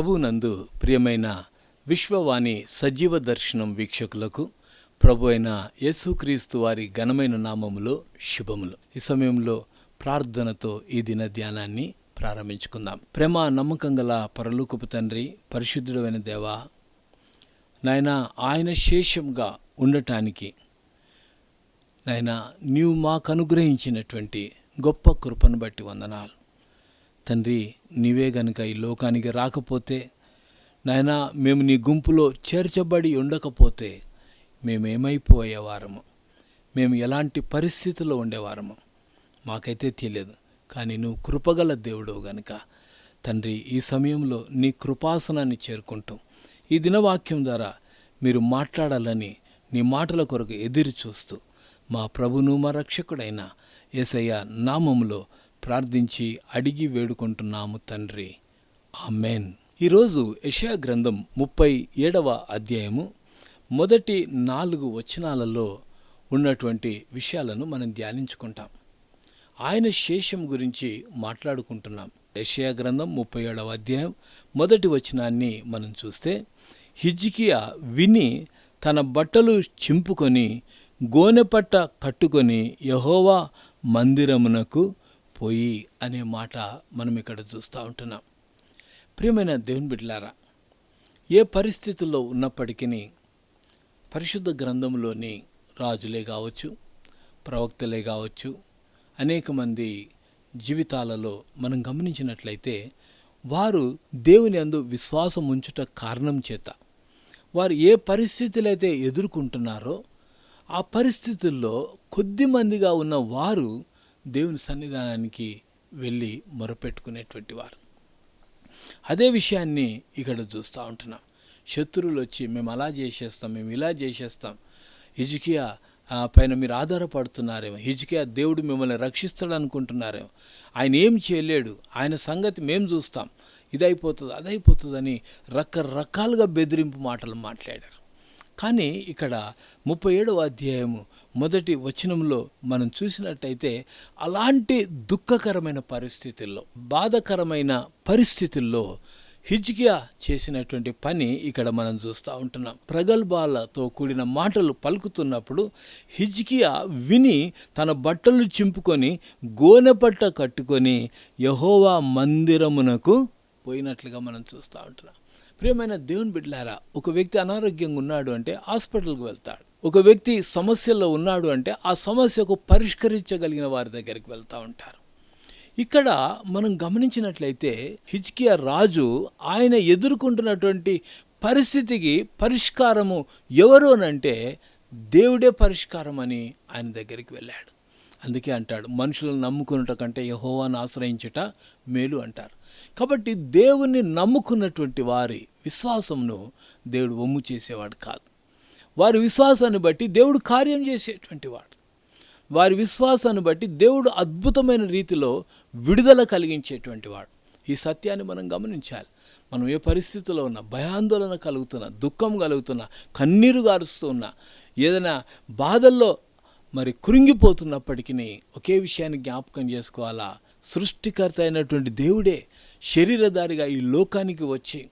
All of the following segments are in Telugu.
ప్రభునందు ప్రియమైన విశ్వవాణి సజీవ దర్శనం వీక్షకులకు ప్రభు అయిన యేసుక్రీస్తు వారి ఘనమైన నామములో శుభములు. ఈ సమయంలో ప్రార్థనతో ఈ దిన ధ్యానాన్ని ప్రారంభించుకుందాం. ప్రేమ నమ్మకం గల పరలోకపు తండ్రి పరిశుద్ధుడైన దేవా నాయన ఆయన శేషంగా ఉండటానికి నాయన నీవు మాకు అనుగ్రహించినటువంటి గొప్ప కృపను బట్టి వందనాలు. తండ్రి నీవే గనుక ఈ లోకానికి రాకపోతే నాయనా మేము నీ గుంపులో చేర్చబడి ఉండకపోతే మేమేమైపోయేవారము? మేము ఎలాంటి పరిస్థితుల్లో ఉండేవారము? మాకైతే తెలియదు. కానీ నువ్వు కృపగల దేవుడు గనుక. తండ్రి ఈ సమయంలో నీ కృపాసనాన్ని చేరుకుంటూ. ఈ దినవాక్యం ద్వారా మీరు మాట్లాడాలని నీ మాటల కొరకు ఎదురు చూస్తూ మా ప్రభును మా రక్షకుడైన యేసయ్య నామములో ప్రార్థించి అడిగి వేడుకుంటున్నాము తండ్రి. ఆమెన్. ఈరోజు యషయా గ్రంథం ముప్పై ఏడవ అధ్యాయము మొదటి నాలుగు వచనాలలో ఉన్నటువంటి విషయాలను మనం ధ్యానించుకుంటాం. ఆయన శేషం గురించి మాట్లాడుకుంటున్నాం. యషయా గ్రంథం ముప్పై ఏడవ అధ్యాయం మొదటి వచనాన్ని మనం చూస్తే హిజ్కియా విని తన బట్టలు చింపుకొని గోనెపట్ట కట్టుకొని యహోవా మందిరమునకు పోయి అనే మాట మనం ఇక్కడ చూస్తూ ఉంటున్నాం. ప్రియమైన దేవుని బిడ్డలారా ఏ పరిస్థితుల్లో ఉన్నప్పటికీ పరిశుద్ధ గ్రంథంలోని రాజులే కావచ్చు ప్రవక్తలే కావచ్చు అనేక మంది జీవితాలలో మనం గమనించినట్లయితే వారు దేవుని అందు విశ్వాసం ఉంచుట కారణం చేత వారు ఏ పరిస్థితులు అయితే ఎదుర్కొంటున్నారో ఆ పరిస్థితుల్లో కొద్ది మందిగా ఉన్న వారు దేవుని సన్నిధానానికి వెళ్ళి మొరపెట్టుకునేటువంటి వారు. అదే విషయాన్ని ఇక్కడ చూస్తూ ఉంటున్నాం. శత్రువులు వచ్చి మేము అలా చేసేస్తాం మేము ఇలా చేసేస్తాం. హిజ్కియా పైన మీరు ఆధారపడుతున్నారేమో. హిజ్కియా దేవుడు మిమ్మల్ని రక్షిస్తాడు అనుకుంటున్నారేమో ఆయన ఏం చేయలేడు. ఆయన సంగతి మేము చూస్తాం. ఇదైపోతుంది అదైపోతుందని రకరకాలుగా బెదిరింపు మాటలు మాట్లాడారు. కానీ ఇక్కడ ముప్పై ఏడవ అధ్యాయము మొదటి వచనంలో మనం చూసినట్టయితే అలాంటి దుఃఖకరమైన పరిస్థితుల్లో బాధకరమైన పరిస్థితుల్లో హిజ్కియా చేసినటువంటి పని ఇక్కడ మనం చూస్తూ ఉంటున్నాం. ప్రగల్భాలతో కూడిన మాటలు పలుకుతున్నప్పుడు హిజ్కియా విని తన బట్టలు చింపుకొని గోనెపట్ట కట్టుకొని యహోవా మందిరమునకు పోయినట్లుగా మనం చూస్తూ ఉంటున్నాం. ప్రియమైన దేవుని బిడ్డలారా ఒక వ్యక్తి అనారోగ్యంగా ఉన్నాడు అంటే హాస్పిటల్కి వెళ్తాడు. ఒక వ్యక్తి సమస్యల్లో ఉన్నాడు అంటే ఆ సమస్యకు పరిష్కరించగలిగిన వారి దగ్గరికి వెళ్తూ ఉంటారు. ఇక్కడ మనం గమనించినట్లయితే హిజ్కియా రాజు ఆయన ఎదుర్కొంటున్నటువంటి పరిస్థితికి పరిష్కారము ఎవరు అనంటే దేవుడే పరిష్కారం అని ఆయన దగ్గరికి వెళ్ళాడు. అందుకే అంటాడు మనుషులను నమ్ముకున్నట కంటే యహోవాను ఆశ్రయించుట మేలు అంటారు. కాబట్టి దేవుణ్ణి నమ్ముకున్నటువంటి వారి విశ్వాసమును దేవుడు ఒమ్ము చేసేవాడు కాదు. వారి విశ్వాసాన్ని బట్టి దేవుడు కార్యం చేసేటువంటి వాడు. వారి విశ్వాసాన్ని బట్టి దేవుడు అద్భుతమైన రీతిలో విడుదల కలిగించేటువంటి వాడు. ఈ సత్యాన్ని మనం గమనించాలి. మనం ఏ పరిస్థితిలో ఉన్నా భయాందోళన కలుగుతున్నా దుఃఖం కలుగుతున్నా కన్నీరు గారుస్తూ ఉన్నా ఏదైనా బాధల్లో మరి కురింగిపోతున్నప్పటికీ ఒకే విషయాన్ని జ్ఞాపకం చేసుకోవాలా? సృష్టికర్త అయినటువంటి దేవుడే శరీరధారిగా ఈ లోకానికి వచ్చి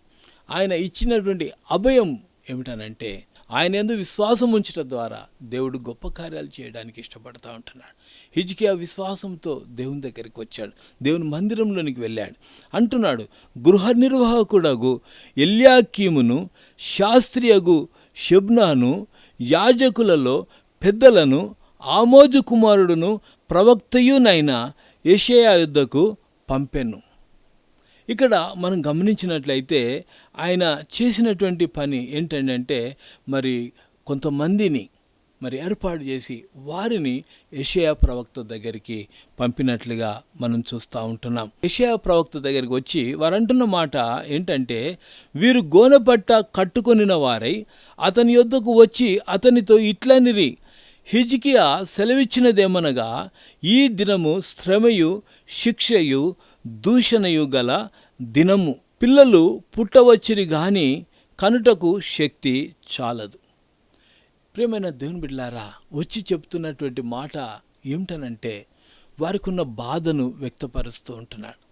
ఆయన ఇచ్చినటువంటి అభయం ఏమిటనంటే ఆయన ఎందు విశ్వాసం ఉంచడం ద్వారా దేవుడు గొప్ప కార్యాలు చేయడానికి ఇష్టపడతా ఉంటున్నాడు. హిజ్కియా విశ్వాసంతో దేవుని దగ్గరికి వచ్చాడు. దేవుని మందిరంలోనికి వెళ్ళాడు. అంటున్నాడు గృహ నిర్వాహకుడగు ఎల్యాకీమును శాస్త్రియగు షబ్నాను యాజకులలో పెద్దలను ఆమోజు కుమారుడును ప్రవక్తయునైన ఏషియా యుద్ధకు పంపెను. ఇక్కడ మనం గమనించినట్లయితే ఆయన చేసినటువంటి పని ఏంటంటే మరి కొంతమందిని మరి ఏర్పాటు చేసి వారిని ఏషియా ప్రవక్త దగ్గరికి పంపినట్లుగా మనం చూస్తూ ఉంటున్నాం. ఏషియా ప్రవక్త దగ్గరికి వచ్చి వారు అంటున్న మాట ఏంటంటే వీరు గోనెపట్ట కట్టుకొనిన వారై అతని యొద్దకు వచ్చి అతనితో ఇట్లనిరి హిజికియా సెలవిచ్చినదేమనగా ఈ దినము శ్రమయు శిక్షయు దూషణయు గల దినము. పిల్లలు పుట్టవచ్చిరి గాని కనుటకు శక్తి చాలదు. ప్రియమైన దేవుని బిడ్లారా వచ్చి చెప్తున్నటువంటి మాట ఏమిటనంటే వారికి ఉన్న బాధను వ్యక్తపరుస్తూ ఉంటున్నాడు.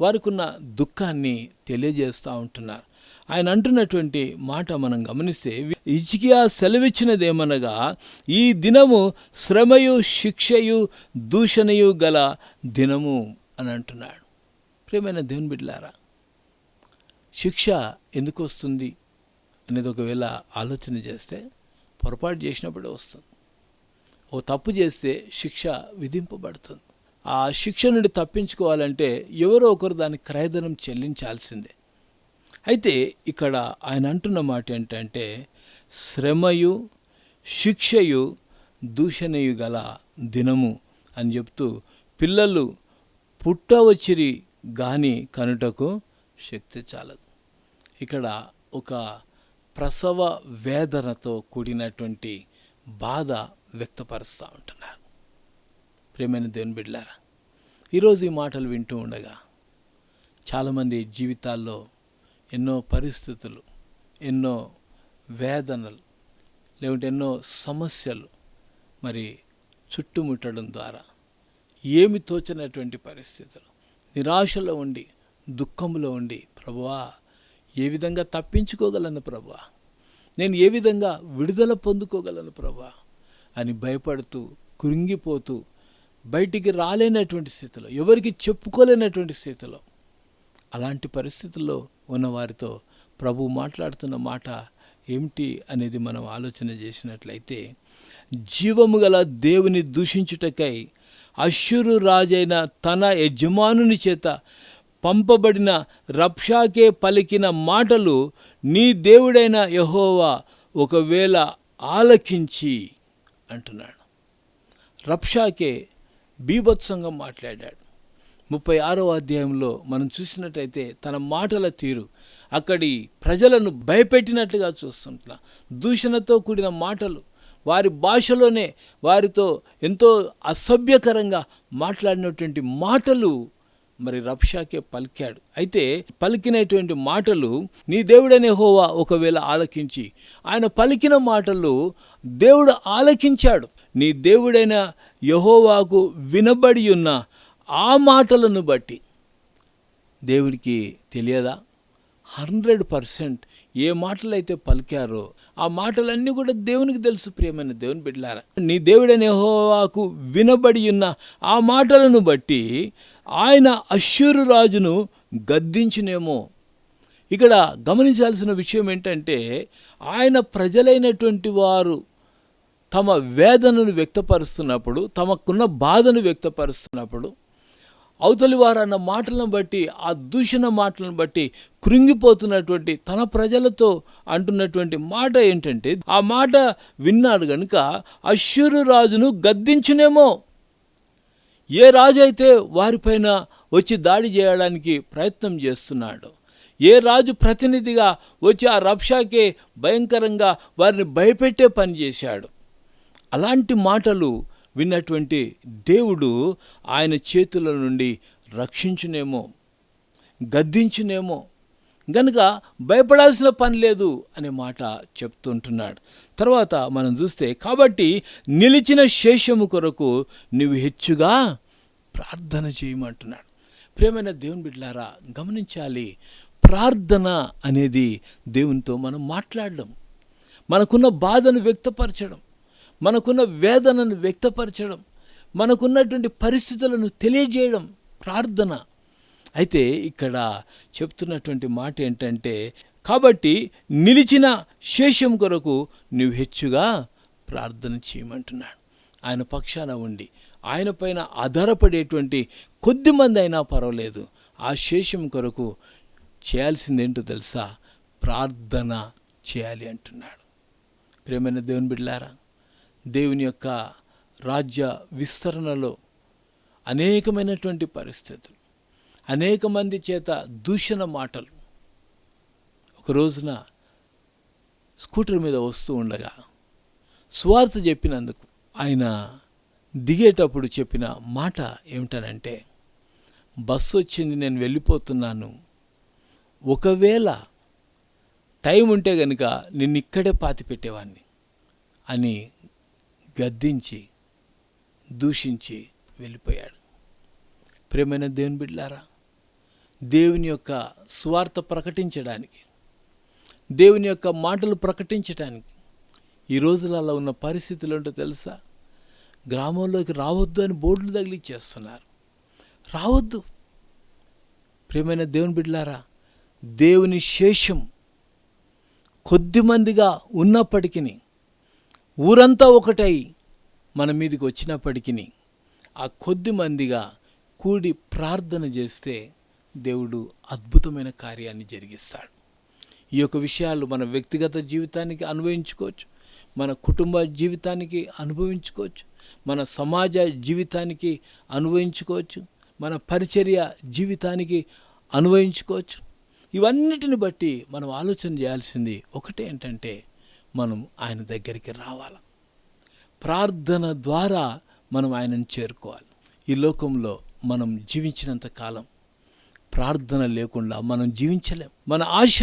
వారికున్న దుఃఖాన్ని తెలియజేస్తూ ఉంటున్నారు. ఆయన అంటున్నటువంటి మాట మనం గమనిస్తే ఇజ్కియా సెలవిచ్చినదేమనగా ఈ దినము శ్రమయు శిక్షయు దూషణయు గల దినము అని అంటున్నాడు. ప్రేమైన దేవుని బిడ్డలారా శిక్ష ఎందుకు వస్తుంది అనేది ఒకవేళ ఆలోచన చేస్తే పొరపాటు చేసినప్పుడే వస్తుంది. ఓ తప్పు చేస్తే శిక్ష విధింపబడుతుంది. ఆ శిక్ష నుండి తప్పించుకోవాలంటే ఎవరో ఒకరు దాని క్రయధనం చెల్లించాల్సిందే. అయితే ఇక్కడ ఆయన అంటున్న మాట ఏంటంటే శ్రమయు శిక్షయు దూషణయు గల దినము అని చెప్తూ పిల్లలు పుట్టవచ్చిరి గాని కనుటకు శక్తి చాలదు. ఇక్కడ ఒక ప్రసవ వేదనతో కూడినటువంటి బాధ వ్యక్తపరుస్తూ ఉంటున్నారు. ప్రేమైన దేవుని బిడ్డారా ఈరోజు ఈ మాటలు వింటూ ఉండగా చాలామంది జీవితాల్లో ఎన్నో పరిస్థితులు ఎన్నో వేదనలు లేకుంటే ఎన్నో సమస్యలు మరి చుట్టుముట్టడం ద్వారా ఏమి తోచనటువంటి పరిస్థితులు? నిరాశలో ఉండి దుఃఖంలో ఉండి ప్రభువా ఏ విధంగా తప్పించుకోగలను ప్రభువా? నేను ఏ విధంగా విడుదల పొందుకోగలను ప్రభువా? అని భయపడుతూ కృంగిపోతూ బయటికి రాలేనటువంటి స్థితిలో ఎవరికి చెప్పుకోలేనటువంటి స్థితిలో అలాంటి పరిస్థితుల్లో ఉన్నవారితో ప్రభు మాట్లాడుతున్న మాట ఏమిటి అనేది మనం ఆలోచన చేసినట్లయితే జీవము గల దేవుని దూషించుటకై అశ్వరు రాజైన తన యజమానుని చేత పంపబడిన రప్షాకే పలికిన మాటలు నీ దేవుడైన యహోవా ఒకవేళ ఆలకించి అంటున్నాడు. రప్షాకే బీభత్సంగా మాట్లాడాడు. ముప్పై ఆరో అధ్యాయంలో మనం చూసినట్టయితే తన మాటల తీరు అక్కడి ప్రజలను భయపెట్టినట్లుగా చూస్తుంటున్నా దూషణతో కూడిన మాటలు వారి భాషలోనే వారితో ఎంతో అసభ్యకరంగా మాట్లాడినటువంటి మాటలు మరి రబ్షాకే పలికాడు. అయితే పలికినటువంటి మాటలు నీ దేవుడనే హోవా ఒకవేళ ఆలకించి ఆయన పలికిన మాటలు దేవుడు ఆలకించాడు. నీ దేవుడైన యహోవాకు వినబడి ఉన్న ఆ మాటలను బట్టి దేవుడికి తెలియదా? హండ్రెడ్ పర్సెంట్ ఏ మాటలైతే పలికారో ఆ మాటలన్నీ కూడా దేవునికి తెలుసు ప్రియమైన దేవుని బిడ్డలారా. నీ దేవుడైన హోవాకు వినబడి ఉన్న ఆ మాటలను బట్టి ఆయన అశ్వరు రాజును గద్దించినేమో. ఇక్కడ గమనించాల్సిన విషయం ఏంటంటే ఆయన ప్రజలైనటువంటి వారు తమ వేదనను వ్యక్తపరుస్తున్నప్పుడు తమకున్న బాధను వ్యక్తపరుస్తున్నప్పుడు అవతలి వారు అన్న మాటలను బట్టి ఆ దూషణ మాటలను బట్టి కృంగిపోతున్నటువంటి తన ప్రజలతో అంటున్నటువంటి మాట ఏంటంటే ఆ మాట విన్నాడు గనుక అశ్వరు రాజును గద్దించునేమో. ఏ రాజు అయితే వారిపైన వచ్చి దాడి చేయడానికి ప్రయత్నం చేస్తున్నాడో ఏ రాజు ప్రతినిధిగా వచ్చి ఆ రప్షాకే భయంకరంగా వారిని భయపెట్టే పని చేశాడు అలాంటి మాటలు విన్నటువంటి దేవుడు ఆయన చేతుల నుండి రక్షించునేమో గద్దించునేమో. గనుక భయపడాల్సిన పని లేదు అనే మాట చెప్తుంటున్నాడు. తర్వాత మనం చూస్తే కాబట్టి నిలిచిన శేషము కొరకు నువ్వు హెచ్చుగా ప్రార్థన చేయమంటున్నాడు. ప్రేమైన దేవుని బిడ్డలారా గమనించాలి ప్రార్థన అనేది దేవునితో మనం మాట్లాడడం మనకున్న బాధను వ్యక్తపరచడం మనకున్న వేదనను వ్యక్తపరచడం మనకున్నటువంటి పరిస్థితులను తెలియజేయడం ప్రార్థన. అయితే ఇక్కడ చెప్తున్నటువంటి మాట ఏంటంటే కాబట్టి నిలిచిన శేషం కొరకు నువ్వు హెచ్చుగా ప్రార్థన చేయమంటున్నాడు. ఆయన పక్షాన ఉండి ఆయన పైన ఆధారపడేటువంటి కొద్ది మంది అయినా పర్వాలేదు. ఆ శేషం కొరకు చేయాల్సిందేంటో తెలుసా? ప్రార్థన చేయాలి అంటున్నాడు. ప్రేమైన దేవుని బిడ్లారా దేవుని యొక్క రాజ్య విస్తరణలో అనేకమైనటువంటి పరిస్థితులు అనేక మంది చేత దూషణ మాటలు ఒక రోజున స్కూటర్ మీద వస్తూ ఉండగా స్వార్థ చెప్పినందుకు ఆయన దిగేటప్పుడు చెప్పిన మాట ఏమిటనంటే బస్సు వచ్చింది నేను వెళ్ళిపోతున్నాను. ఒకవేళ టైం ఉంటే గనుక నిన్ను ఇక్కడే పాతి పెట్టేవాడిని అని గద్దించి దూషించి వెళ్ళిపోయాడు. ప్రేమైన దేవుని బిడ్లారా దేవుని యొక్క స్వార్థ ప్రకటించడానికి దేవుని యొక్క మాటలు ప్రకటించడానికి ఈ రోజులలో ఉన్న పరిస్థితులు ఏంటో తెలుసా? గ్రామంలోకి రావద్దు అని బోర్డులు తగిలిచ్చేస్తున్నారు. రావద్దు. ప్రేమైన దేవుని బిడ్డలారా దేవుని శేషం కొద్దిమందిగా ఉన్నప్పటికీ ఊరంతా ఒకటై మన మీదకి వచ్చినప్పటికీ ఆ కొద్ది మందిగా కూడి ప్రార్థన చేస్తే దేవుడు అద్భుతమైన కార్యాన్ని జరిగిస్తాడు. ఈ యొక్క విషయాలు మన వ్యక్తిగత జీవితానికి అనుభవించుకోవచ్చు మన కుటుంబ జీవితానికి అనుభవించుకోవచ్చు మన సమాజ జీవితానికి అనుభవించుకోవచ్చు మన పరిచర్య జీవితానికి అనుభవించుకోవచ్చు. ఇవన్నిటిని బట్టి మనం ఆలోచన చేయాల్సింది ఒకటే ఏంటంటే మనం ఆయన దగ్గరికి రావాలి? ప్రార్థన ద్వారా మనం ఆయనను చేరుకోవాలి. ఈ లోకంలో మనం జీవించినంత కాలం ప్రార్థన లేకుండా మనం జీవించలేం. మన ఆశ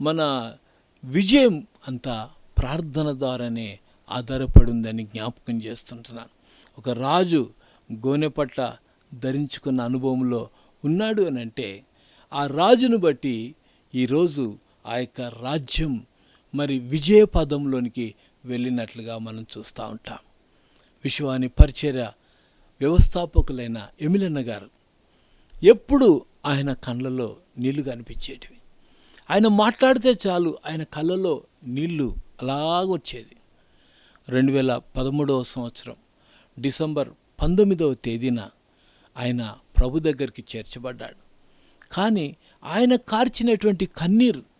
మన విజయం అంతా ప్రార్థన ద్వారానే ఆధారపడిందని జ్ఞాపకం చేస్తుంటున్నాను. ఒక రాజు గోనెపట్ల ధరించుకున్న అనుభవంలో ఉన్నాడు అని అంటే ఆ రాజును బట్టి ఈరోజు ఆ యొక్క రాజ్యం మరి విజయ పదంలోనికి వెళ్ళినట్లుగా మనం చూస్తూ ఉంటాం. విశ్వాని పరిచర్య వ్యవస్థాపకులైన ఎమిలన్న గారు ఎప్పుడు ఆయన కళ్ళలో నీళ్ళు కనిపించేటివి. ఆయన మాట్లాడితే చాలు ఆయన కళ్ళలో నీళ్ళు అలాగొచ్చేది. రెండు వేల పదమూడవ సంవత్సరం డిసెంబర్ పంతొమ్మిదవ తేదీన ఆయన ప్రభు దగ్గరికి చేర్చబడ్డాడు. కానీ ఆయన కార్చినటువంటి కన్నీరు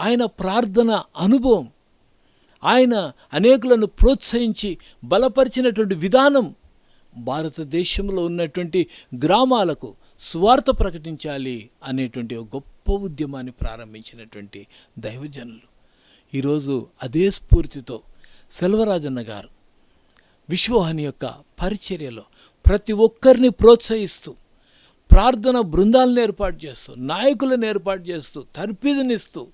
ఆయన ప్రార్థన అనుభవం ఆయన అనేకులను ప్రోత్సహించి బలపరిచినటువంటి విధానం భారతదేశంలో ఉన్నటువంటి గ్రామాలకు స్వార్థ ప్రకటించాలి అనేటువంటి గొప్ప ఉద్యమాన్ని ప్రారంభించినటువంటి దైవజనులు. ఈరోజు అదే స్ఫూర్తితో సెల్వరాజన్న గారు విశ్వహని యొక్క పరిచర్యలో ప్రతి ఒక్కరిని ప్రోత్సహిస్తూ ప్రార్థన బృందాలను ఏర్పాటు చేస్తూ నాయకులను ఏర్పాటు చేస్తూ తర్పిదినిస్తూ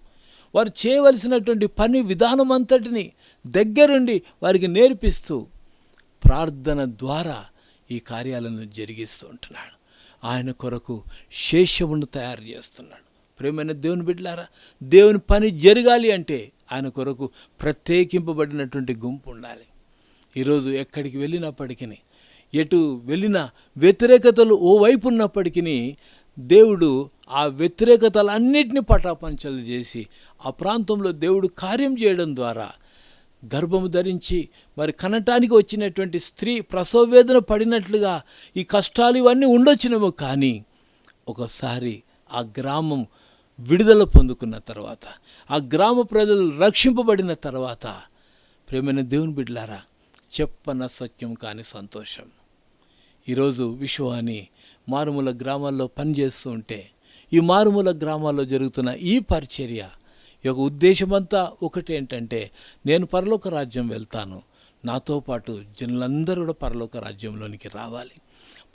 వారు చేయవలసినటువంటి పని విధానం అంతటిని దగ్గరుండి వారికి నేర్పిస్తూ ప్రార్థన ద్వారా ఈ కార్యాలను జరిగిస్తూ ఉంటున్నాడు. ఆయన కొరకు శేషమును తయారు చేస్తున్నాడు. ప్రేమైన దేవుని బిడ్డలారా దేవుని పని జరగాలి అంటే ఆయన కొరకు ప్రత్యేకింపబడినటువంటి గుంపు ఉండాలి. ఈరోజు ఎక్కడికి వెళ్ళినప్పటికీ ఎటు వెళ్ళిన వ్యతిరేకతలు ఓ వైపు ఉన్నప్పటికీ దేవుడు ఆ వ్యతిరేకతలన్నిటిని పటాపంచలు చేసి ఆ ప్రాంతంలో దేవుడు కార్యం చేయడం ద్వారా గర్భము ధరించి మరి కనటానికి వచ్చినటువంటి స్త్రీ ప్రసవవేదన పడినట్లుగా ఈ కష్టాలు ఇవన్నీ ఉండొచ్చినేమో కానీ ఒకసారి ఆ గ్రామం విడుదల పొందుకున్న తర్వాత ఆ గ్రామ ప్రజలు రక్షింపబడిన తర్వాత ప్రేమైన దేవుని బిడ్డలారా చెప్పన సత్యం కాని సంతోషం. ఈరోజు విశ్వాన్ని మారుమూల గ్రామాల్లో పనిచేస్తూ ఉంటే ఈ మారుమూల గ్రామాల్లో జరుగుతున్న ఈ పరిచర్య యొక్క ఉద్దేశమంతా ఒకటేంటంటే నేను పరలోక రాజ్యం వెళ్తాను. నాతో పాటు జనులందరూ కూడా పరలోక రాజ్యంలోనికి రావాలి.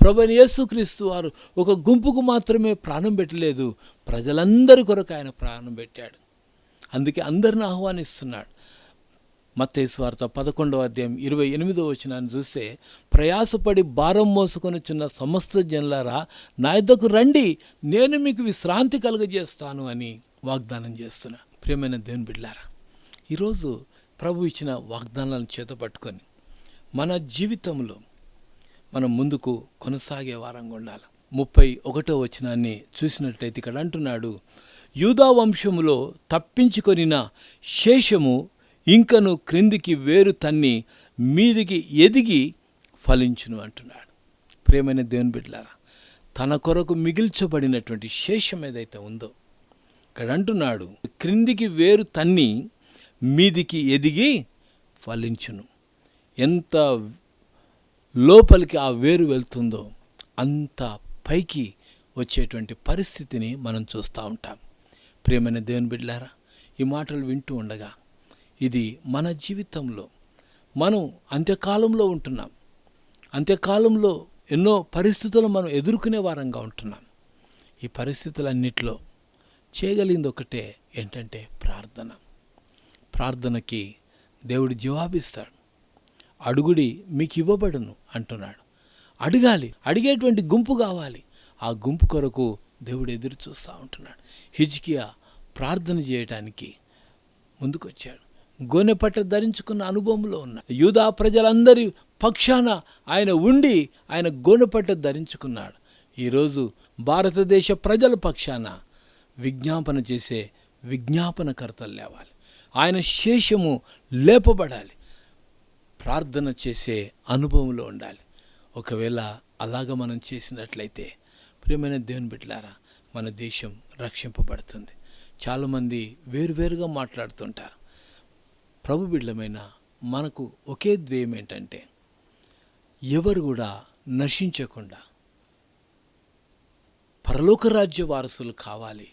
ప్రభుని యేసుక్రీస్తు వారు ఒక గుంపుకు మాత్రమే ప్రాణం పెట్టలేదు. ప్రజలందరి కొరకు ఆయన ప్రాణం పెట్టాడు. అందుకే అందరిని ఆహ్వానిస్తున్నాడు. మత్తయి వార్త పదకొండవ అధ్యాయం ఇరవై ఎనిమిదో వచనాన్ని చూస్తే ప్రయాసపడి భారం మోసుకొనిచున్న సమస్త జనులారా నా యొద్దకు రండి నేను మీకు విశ్రాంతి కలుగజేస్తాను అని వాగ్దానం చేస్తున్నా ప్రియమైన దేవుని బిడ్డారా ఈరోజు ప్రభు ఇచ్చిన వాగ్దానాలను చేతపట్టుకొని మన జీవితంలో మనం ముందుకు కొనసాగే వారంగా ఉండాలి. ముప్పై ఒకటో వచనాన్ని చూసినట్లయితే ఇక్కడ అంటున్నాడు యూదా వంశములో తప్పించుకొనిన శేషము ఇంకను క్రిందికి వేరు తన్ని మీదికి ఎదిగి ఫలించును అంటున్నాడు. ప్రేమైన దేవుని బిడ్డలారా తన కొరకు మిగిల్చబడినటువంటి శేషం ఏదైతే ఉందో ఇక్కడ అంటున్నాడు క్రిందికి వేరు తన్ని మీదికి ఎదిగి ఫలించును. ఎంత లోపలికి ఆ వేరు వెళ్తుందో అంత పైకి వచ్చేటువంటి పరిస్థితిని మనం చూస్తూ ఉంటాం. ప్రేమైన దేవుని బిడ్డలారా ఈ మాటలు వింటూ ఉండగా ఇది మన జీవితంలో. మనం అంత్యకాలంలో ఉంటున్నాం. అంత్యకాలంలో ఎన్నో పరిస్థితులు మనం ఎదుర్కొనే వారంగా ఉంటున్నాం. ఈ పరిస్థితులన్నిటిలో చేయగలిగింది ఒకటే ఏంటంటే ప్రార్థన. ప్రార్థనకి దేవుడు జవాబిస్తాడు. అడుగుడి మీకు ఇవ్వబడును అంటున్నాడు. అడగాలి. అడిగేటువంటి గుంపు కావాలి. ఆ గుంపు కొరకు దేవుడు ఎదురు చూస్తూ ఉంటున్నాడు. హిజ్కియా ప్రార్థన చేయటానికి ముందుకొచ్చాడు. గోనెపట్ట ధరించుకున్న అనుభవంలో ఉన్న యూదా ప్రజలందరి పక్షాన ఆయన ఉండి ఆయన గోనెపట్ట ధరించుకున్నాడు. ఈరోజు భారతదేశ ప్రజల పక్షాన విజ్ఞాపన చేసే విజ్ఞాపనకర్తలు లేవాలి. ఆయన శేషము లేపబడాలి. ప్రార్థన చేసే అనుభవంలో ఉండాలి. ఒకవేళ అలాగ మనం చేసినట్లయితే ప్రియమైన దేవుని బిడ్డలారా మన దేశం రక్షింపబడుతుంది. చాలామంది వేరువేరుగా మాట్లాడుతుంటారు. ప్రభు బిడ్డలమైన మనకు ఒకే ద్వేయం ఏంటంటే ఎవరు కూడా నశించకుండా పరలోక రాజ్య వారసులు కావాలి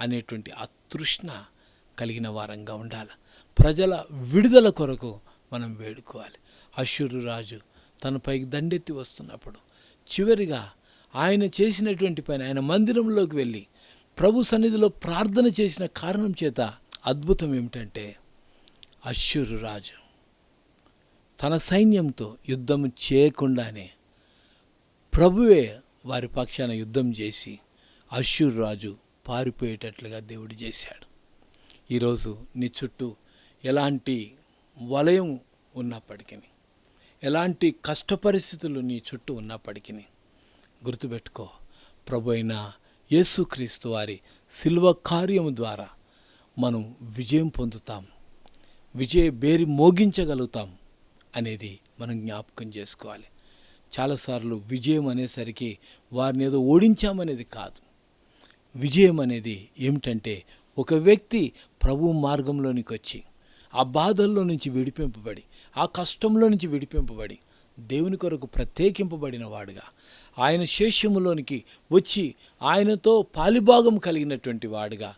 అనేటువంటి అతృష్ణ కలిగిన వారంగా ఉండాలి. ప్రజల విడుదల కొరకు మనం వేడుకోవాలి. అశ్వరు రాజు తనపైకి దండెత్తి వస్తున్నప్పుడు చివరిగా ఆయన చేసినటువంటి పని ఆయన మందిరంలోకి వెళ్ళి ప్రభు సన్నిధిలో ప్రార్థన చేసిన కారణం చేత అద్భుతం ఏమిటంటే అశ్వరు రాజు. తన సైన్యంతో యుద్ధం చేయకుండానే ప్రభువే వారి పక్షాన యుద్ధం చేసి అశ్షూర్ రాజు పారిపోయేటట్లుగా దేవుడు చేశాడు. ఈరోజు నీ చుట్టూ ఎలాంటి వలయం ఉన్నప్పటికీ ఎలాంటి కష్ట పరిస్థితులు నీ చుట్టూ ఉన్నప్పటికీ గుర్తుపెట్టుకో ప్రభు అయిన యేసుక్రీస్తు వారి శిల్వ కార్యము ద్వారా మనం విజయం పొందుతాం విజయ బేరి మోగించగలుగుతాం అనేది మనం జ్ఞాపకం చేసుకోవాలి. చాలాసార్లు విజయం అనేసరికి వారిని ఏదో ఓడించామనేది కాదు. విజయం అనేది ఏమిటంటే ఒక వ్యక్తి ప్రభు మార్గంలోనికి వచ్చి ఆ బాధల్లో నుంచి విడిపింపబడి ఆ కష్టంలో నుంచి విడిపింపబడి దేవుని కొరకు ప్రత్యేకింపబడిన వాడుగా ఆయన శేషములోనికి వచ్చి ఆయనతో పాలిభాగం కలిగినటువంటి వాడుగా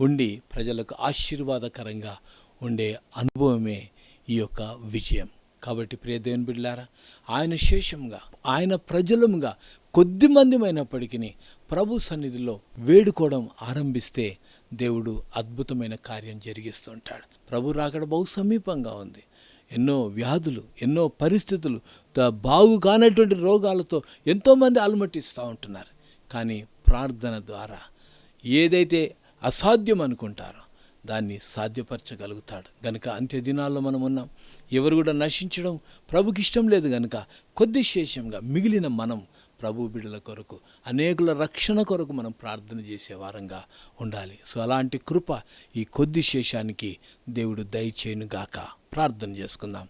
ఉండి ప్రజలకు ఆశీర్వాదకరంగా ఉండే అనుభవమే ఈ యొక్క విజయం. కాబట్టి ప్రియ దేవుని బిడ్డారా ఆయన శేషంగా ఆయన ప్రజలముగా కొద్ది మందిమైనప్పటికీ ప్రభు సన్నిధిలో వేడుకోవడం ఆరంభిస్తే దేవుడు అద్భుతమైన కార్యం జరిగిస్తుంటాడు. ప్రభు రాకడ బహు సమీపంగా ఉంది. ఎన్నో వ్యాధులు ఎన్నో పరిస్థితులు బాగు కానటువంటి రోగాలతో ఎంతోమంది అలమటిస్తూ ఉంటున్నారు. కానీ ప్రార్థన ద్వారా ఏదైతే అసాధ్యం అనుకుంటారో దాన్ని సాధ్యపరచగలుగుతాడు. గనుక అంత్య దినాల్లో మనం ఉన్నాం. ఎవరు కూడా నశించడం ప్రభుకి ఇష్టం లేదు గనుక కొద్ది శేషంగా మిగిలిన మనం ప్రభు బిడ్డల కొరకు అనేకుల రక్షణ కొరకు మనం ప్రార్థన చేసే వారంగా ఉండాలి. సో అలాంటి కృప ఈ కొద్ది శేషానికి దేవుడు దయచేయునుగాక. ప్రార్థన చేసుకుందాం.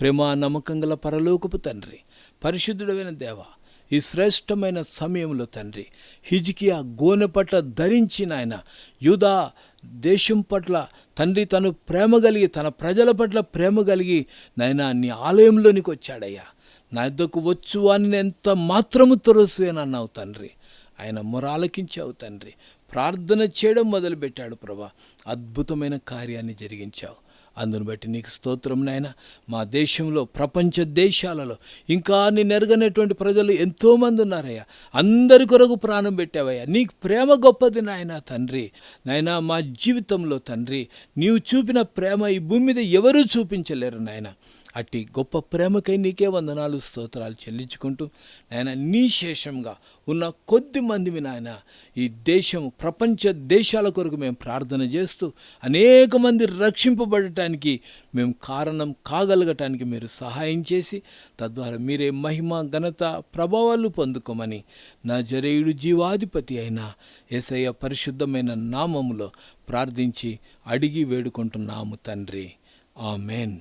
ప్రేమ నమ్మకం గల పరలోకపు తండ్రి పరిశుద్ధుడైన దేవ ఈ శ్రేష్టమైన సమయంలో తండ్రి హిజికియా గోనె పట్ల ధరించిన ఆయన యుధా దేశం పట్ల తండ్రి తను ప్రేమ కలిగి తన ప్రజల పట్ల ప్రేమ కలిగి నైనా నీ ఆలయంలోనికి వచ్చాడయ్యా. నా ఇద్దకు వచ్చు అని ఎంత మాత్రము తొరసేనన్నావు తండ్రి. ఆయన మొరాలకించావు తండ్రి. ప్రార్థన చేయడం మొదలుపెట్టాడు ప్రభా. అద్భుతమైన కార్యాన్ని జరిగించావు. అందును బట్టి నీకు స్తోత్రం నాయన. మా దేశంలో ప్రపంచ దేశాలలో ఇంకా నెరగనటువంటి ప్రజలు ఎంతోమంది ఉన్నారయ్యా. అందరి కొరకు ప్రాణం పెట్టావయ్యా. నీకు ప్రేమ గొప్పది నాయన తండ్రి. నాయన మా జీవితంలో తండ్రి నీవు చూపిన ప్రేమ ఈ భూమి మీద ఎవరూ చూపించలేరు నాయన. అట్టి గొప్ప ప్రేమకై నీకే వందనాలు స్తోత్రాలు చెల్లించుకుంటూ నాయన నీ శేషంగా ఉన్న కొద్ది మందివి నాయన ఈ దేశం ప్రపంచ దేశాల కొరకు మేము ప్రార్థన చేస్తూ అనేక మంది రక్షింపబడటానికి మేము కారణం కాగలగటానికి మీరు సహాయం చేసి తద్వారా మీరే మహిమ ఘనత ప్రభావాలు పొందుకోమని నా జరేయుడు జీవాధిపతి అయిన ఏసయ్య పరిశుద్ధమైన నామములో ప్రార్థించి అడిగి వేడుకుంటున్నాము తండ్రి. ఆమెన్.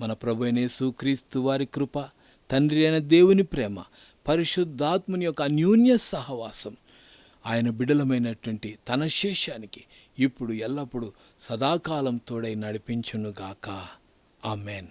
మన ప్రభు క్రీస్తు వారి కృప తండ్రి అయిన దేవుని ప్రేమ పరిశుద్ధాత్ముని యొక్క అన్యూన్య సహవాసం ఆయన బిడలమైనటువంటి తన శేషానికి ఇప్పుడు ఎల్లప్పుడూ సదాకాలం తోడై నడిపించునుగాక. ఆమెన్.